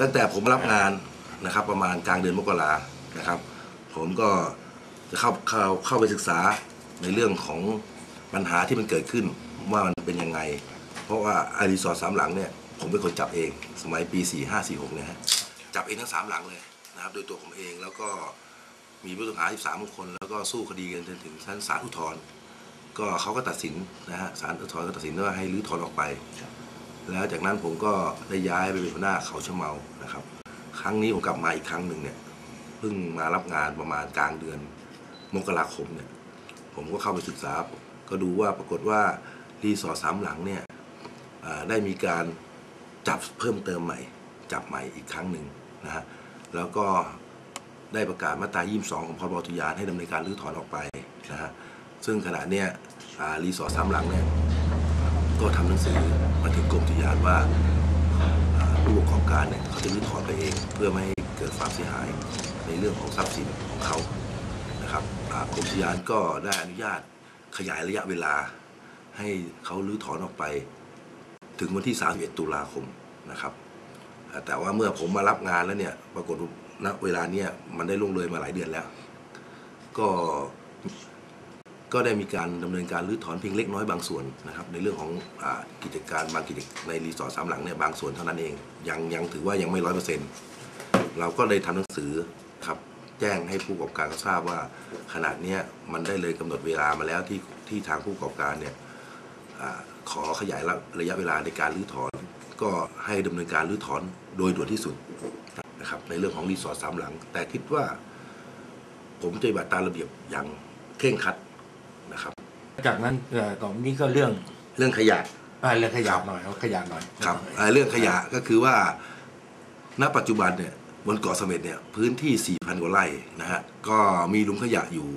ตั้งแต่ผมรับงานนะครับ ประมาณกลางเดือนมกรานะครับ ผมก็จะเข้าเข้าเข้าไปศึกษาในเรื่องของปัญหาที่มันเกิดขึ้นว่ามันเป็นยังไง เพราะว่าอารีสอร์ทสามหลังเนี่ยผมเป็นคนจับเอง สมัยปี 4 5 4 6เนี่ยฮะจับเองทั้งสามหลังเลยนะครับ โดยตัวผมเองแล้วก็มีผู้ต้องหา 13 คน แล้วก็สู้คดีกันจนถึงชั้นศาลอุทธรณ์ก็เขาก็ตัดสินนะฮะศาลอุทธรณ์ก็ตัดสินว่าให้รื้อถอนออกไป แล้วจากนั้นผมก็ได้ย้ายไปเป็นหัวหน้าเขาชะเมานะครับ ครั้งนี้ผมกลับมาอีกครั้งหนึ่งเนี่ยเพิ่งมารับงานประมาณกลางเดือนมกราคมเนี่ยผมก็เข้าไปศึกษา ก็ดูว่าปรากฏว่ารีสอร์ทสามหลังเนี่ยได้มีการจับเพิ่มเติมใหม่ จับใหม่อีกครั้งหนึ่งนะฮะแล้วก็ได้ประกาศมาตรา 22 ของพรบอุยานให้ดำเนินการรื้อถอนออกไปนะฮะซึ่งขณะเนี้ยรีสอร์ทสามหลังเนี่ย ก็ทำหนังสือมาถึงกรมอุทยานว่าผู้ประกอบการเนี่ยเขาจะรื้อถอนไปเอง เพื่อไม่ให้เกิดความเสียหายในเรื่องของทรัพย์สินของเขานะครับกรมอุทยานก็ได้อนุญาตขยายระยะเวลา ให้เขารื้อถอนออกไป ถึงวันที่ 31 ตุลาคมนะครับ แต่ว่าเมื่อผมมารับงานแล้วเนี่ยปรากฏณเวลาเนี้ยมันได้ล่วงเลยมาหลายเดือนแล้ว ก็ ก็ได้มีการดำเนินการรื้อถอนเพียงเล็กน้อยบางส่วนนะครับในเรื่องของอกิจการบางกิจในรีสอร์ทสามหลังเนี่ยบางส่วนเท่านั้นเองยังยังถือว่ายังไม่ร้อยเปอร์เซ็นต์เราก็เลยทำหนังสือครับแจ้งให้ผู้ประกอบการทราบว่าขนาดเนี้ยมันได้เลยกำหนดเวลามาแล้วที่ที่ทางผู้ประกอบการเนี่ยอขอขยายระยะเวลาในการรื้อถอน ก็ให้ดำเนินการรื้อถอนโดยด่วนที่สุดนะครับในเรื่องของรีสอร์ทสามหลัง แต่คิดว่า ผมจะปฏิบัติตามระเบียบอย่างเคร่งครัด นะครับ จากนั้นเอ่อต่อนี้ก็เรื่องเรื่องขยะ อ่าเรื่องขยะหน่อยเอาขยะหน่อยครับอ่าเรื่องขยะก็คือว่า ณ ปัจจุบันเนี่ยบนเกาะเสม็ดเนี่ยพื้นที่ 4,000 กว่าไร่นะฮะ ก็มีหลุมขยะอยู่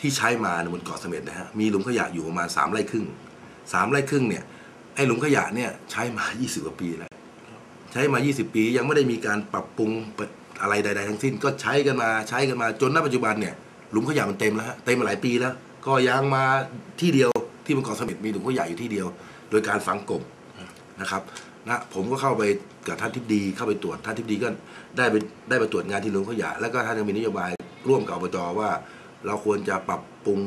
ที่ใช้มาในบนเกาะเสม็ดนะฮะ มีหลุมขยะอยู่ประมาณ 3 ไร่ครึ่ง 3 ไร่ครึ่งเนี่ย ไอ้หลุมขยะเนี่ยใช้มา 20 กว่าปีแล้ว ใช้มา 20 ปียังไม่ได้มีการปรับปรุงอะไรใด ๆ ทั้งสิ้น ก็ใช้กันมาใช้กันมาจนณปัจจุบันเนี่ยหลุมขยะมันเต็มแล้วฮะ เต็มมาหลายปีแล้ว ก็ยังมาที่เดียวที่บนเกาะเสม็ดมีหลุมขยะอยู่ที่เดียว โดยการฝังกลบนะครับนะผมก็เข้าไปกับท่านทิบดีเข้าไปตรวจท่านทิบดีก็ได้ไปได้ไปตรวจงานที่โรงขยะแล้วก็ท่านยังมีนโยบายร่วมกับอบจว่า เราควรจะปรับปรุง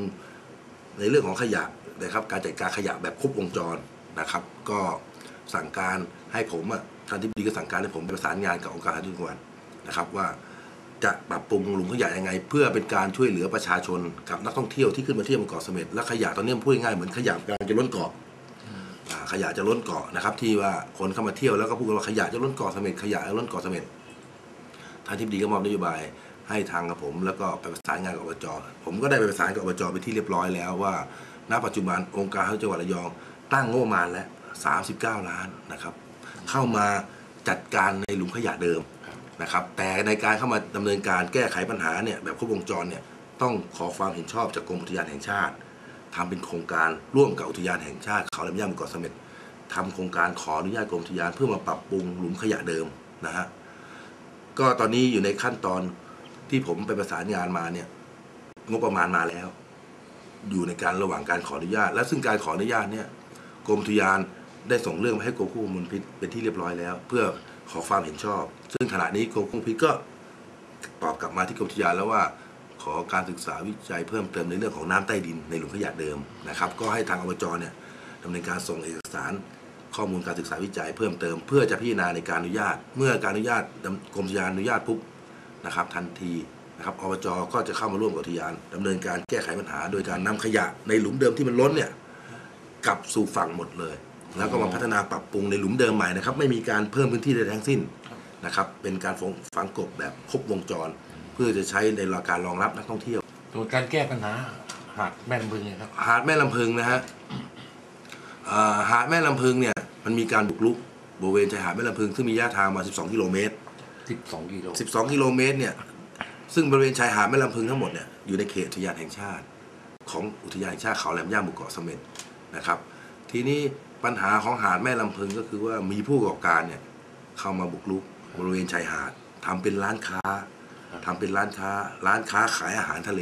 ในเรื่องของขยะนะครับ การจัดการขยะแบบครบวงจรนะครับ ก็สั่งการให้ผมอะท่านทิบดีก็สั่งการให้ผมประสานงานกับองค์การทหารจังหวัดนะครับว่า จะปรับปรุงหลุมขยะยังไง เพื่อเป็นการช่วยเหลือประชาชนกับนักท่องเที่ยวที่ขึ้นมาเที่ยวบนเกาะเสม็ดและขยะตอนนี้พูดง่ายเหมือนขยะกำลังจะล้นเกาะขยะจะล้นเกาะนะครับ ที่ว่าคนเข้ามาเที่ยวแล้วก็พูดว่าขยะจะล้นเกาะเสม็ดขยะจะล้นเกาะเสม็ดท่านทิบดีก็มอบนโยบายให้ทางกับผม แล้วก็ไปประสานงานกับอบจผมก็ได้ไปประสานกับอบจไปที่เรียบร้อยแล้วว่า ณปัจจุบันองค์การจังหวัดระยอง ตั้งงบประมาณแล้ว 39 ล้านนะครับ เข้ามาจัดการในหลุมขยะเดิม นะครับแต่ในการเข้ามาดำเนินการแก้ไขปัญหาเนี่ยแบบครบวงจรเนี่ยต้องขอความเห็นชอบจากกรมอุทยานแห่งชาติทำเป็นโครงการร่วมกับอุทยานแห่งชาติเขาแหลมย่าบนเกาะเสม็ดทำโครงการขออนุญาตกรมอุทยานเพื่อมาปรับปรุงหลุมขยะเดิมนะฮะก็ตอนนี้อยู่ในขั้นตอนที่ผมไปประสานงานมาเนี่ยงบประมาณมาแล้ว อยู่ในการระหว่างการขออนุญาต และซึ่งการขออนุญาตเนี่ยกรมอุทยาน ได้ส่งเรื่องมาให้กรมควบคุมมลพิษเป็นที่เรียบร้อยแล้ว เพื่อขอความเห็นชอบ ซึ่งขณะนี้กรมควบคุมมลพิษก็ตอบกลับมาที่กรมอุทยานแล้วว่า ขอการศึกษาวิจัยเพิ่มเติมในเรื่องของน้ำใต้ดินในหลุมขยะเดิมนะครับ ก็ให้ทางอบจเนี่ยดำเนินการส่งเอกสารข้อมูลการศึกษาวิจัยเพิ่มเติม เพื่อจะพิจารณาในการอนุญาต เมื่อการอนุญาตกรมอุทยานอนุญาตปุ๊บนะครับ ทันทีนะครับอบจก็จะเข้ามาร่วมกับอุทยานดำเนินการแก้ไขปัญหา โดยการนำขยะในหลุมเดิมที่มันล้นเนี่ยกลับสู่ฝั่งหมดเลย แล้วก็มาพัฒนาปรับปรุงในหลุมเดิมใหม่นะครับ ไม่มีการเพิ่มพื้นที่ใดทั้งสิ้นนะครับ เป็นการฝังฝังกบแบบครบวงจร เพื่อจะใช้ในการรองรับนักท่องเที่ยวส่วนการแก้ปัญหาหาดแม่ลำพึงเนยครับหาดแม่ลำพึงนะฮะอ่าหาดแม่ลำพึงเนี่ยมันมีการบุกรุกบริเวณชายหาดแม่ลำพึงซึ่งมีระยะทางมา 12 กิโลเมตร 12 กิโล 12 กิโลเมตรเนี่ยซึ่งบริเวณชายหาดแม่ลำพึงทั้งหมดเนี่ยอยู่ในเขตอุทยานแห่งชาติ ของอุทยานแห่งชาติเขาแหลมย่าหมู่เกาะเสม็ดนะครับ ทีนี้ ปัญหาของหาดแม่ลำพึงก็คือว่ามีผู้ประกอบการเนี่ยเข้ามาบุกรุกบริเวณชายหาดทำเป็นร้านค้าทำเป็นร้านค้า ร้านค้าขายอาหารทะเล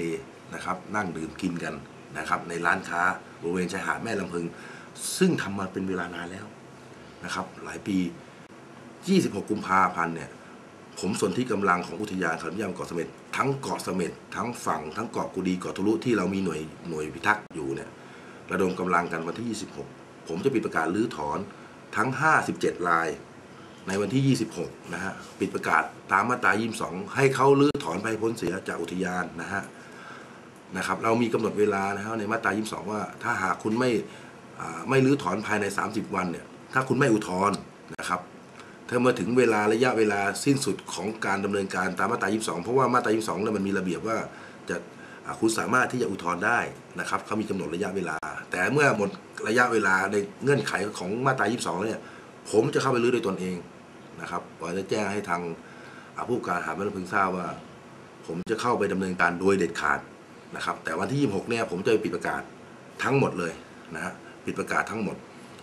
นะครับ นั่งดื่มกินกันนะครับ ในร้านค้าบริเวณชายหาดแม่ลำพึง ซึ่งทำมาเป็นเวลานานแล้วนะครับ หลายปี 26 กุมภาพันธ์เนี่ย ผมส่วนที่กำลังของอุทยานเขานิยามเกาะเสม็ดทั้งเกาะเสม็ดทั้งฝั่งทั้งเกาะกูดีเกาะทะลุที่เรามีหน่วยหน่วยพิทักษ์อยู่เนี่ยระดมกำลังกันวันที่ 26 ผมจะปิดประกาศรื้อถอนทั้ง 57 ราย ในวันที่ 26 นะฮะ ปิดประกาศตามมาตรา 22 ให้เขาลื้อถอนไปพ้นเสียจากอุทยานนะฮะ นะครับ เรามีกำหนดเวลานะฮะในมาตรา 22 ว่าถ้าหากคุณไม่ไม่รื้อถอนภายใน 30 วันเนี่ย ถ้าคุณไม่อุทธรณ์นะครับถ้าเมื่อถึงเวลาระยะเวลาสิ้นสุดของการดำเนินการตามมาตรา 22 เพราะว่ามาตรา 22เนี่ยมันมีระเบียบว่าจะ คุณสามารถที่จะอุทธรณ์ได้นะครับเขามีกำหนดระยะเวลา แต่เมื่อหมดระยะเวลาในเงื่อนไขของมาตรา 22 เนี่ย ผมจะเข้าไปรื้อด้วยตนเองนะครับผมจะแจ้งให้ทางอ่าผู้การหาแม่ลำพึงทราบว่า ผมจะเข้าไปดำเนินการโดยเด็ดขาดนะครับ แต่วันที่ 26 เนี่ยผมจะไปปิดประกาศทั้งหมดเลยนะฮะปิดประกาศทั้งหมด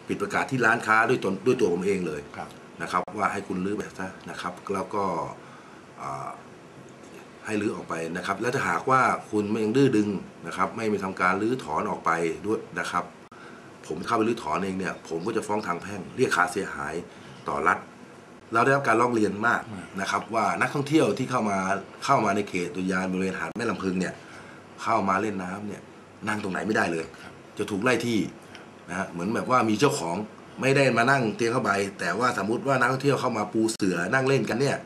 ปิดประกาศที่ร้านค้าด้วยตนด้วยตัวผมเองเลยครับนะครับ ว่าให้คุณลื้อไปซะนะครับ แล้วก็อ่า ให้ลื้อออกไปนะครับ และถ้าหากว่าคุณไม่ยังดื้อดึงนะครับ ไม่มีทำการลื้อถอนออกไปด้วยนะครับ ผมเข้าไปรื้อถอนเองเนี่ย ผมก็จะฟ้องทางแพ่งเรียกค่าเสียหายต่อรัฐเราได้รับการร้องเรียนมากนะครับว่านักท่องเที่ยวที่เข้ามาเข้ามาในเขตอุยานบริเวณหาดแม่ลำพึงเนี่ยเข้ามาเล่นน้ำเนี่ยนั่งตรงไหนไม่ได้เลย จะถูกไล่ที่นะฮะเหมือนแบบว่ามีเจ้าของไม่ได้มานั่งเตียงเข้าไป แต่ว่าสมมติว่านักท่องเที่ยวเข้ามาปูเสือนั่งเล่นกันเนี่ย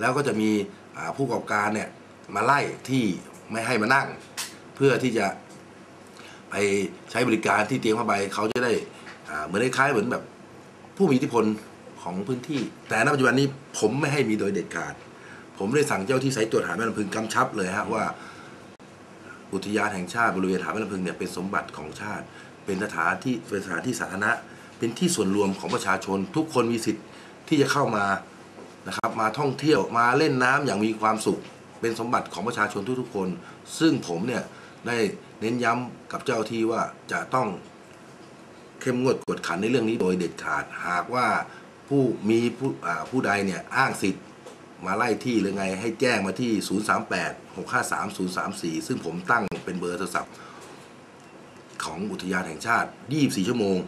แล้วก็จะมี ผู้ประกอบการเนี่ยมาไล่ที่ไม่ให้มานั่ง เพื่อที่จะไปใช้บริการที่เตียงผ้าใบเขาจะได้เหมือนคล้ายๆเหมือนแบบผู้มีอิทธิพลของพื้นที่ แต่ณปัจจุบันนี้ผมไม่ให้มีโดยเด็ดขาด ผมได้สั่งเจ้าที่สายตรวจหาดแม่ลำพึงกำชับเลยฮะว่า อุทยานแห่งชาติบริเวณหาดแม่ลำพึงเนี่ยเป็นสมบัติของชาติ เป็นสถานที่เป็นสถานที่สาธารณะ เป็นที่ส่วนรวมของประชาชน ทุกคนมีสิทธิ์ที่จะเข้ามา นะครับมาท่องเที่ยวมาเล่นน้ำอย่างมีความสุข เป็นสมบัติของประชาชนทุกๆคน ซึ่งผมเนี่ยได้เน้นย้ำกับเจ้าที่ว่าจะต้องเข้มงวดกวดขันในเรื่องนี้โดยเด็ดขาดหากว่าผู้มีผู้ผู้ใดเนี่ยอ้างสิทธิ์มาไล่ที่หรือไงให้แจ้งมาที่ 038 653 034 ซึ่งผมตั้งเป็นเบอร์โทรศัพท์ของอุทยานแห่งชาติ 24 ชั่วโมง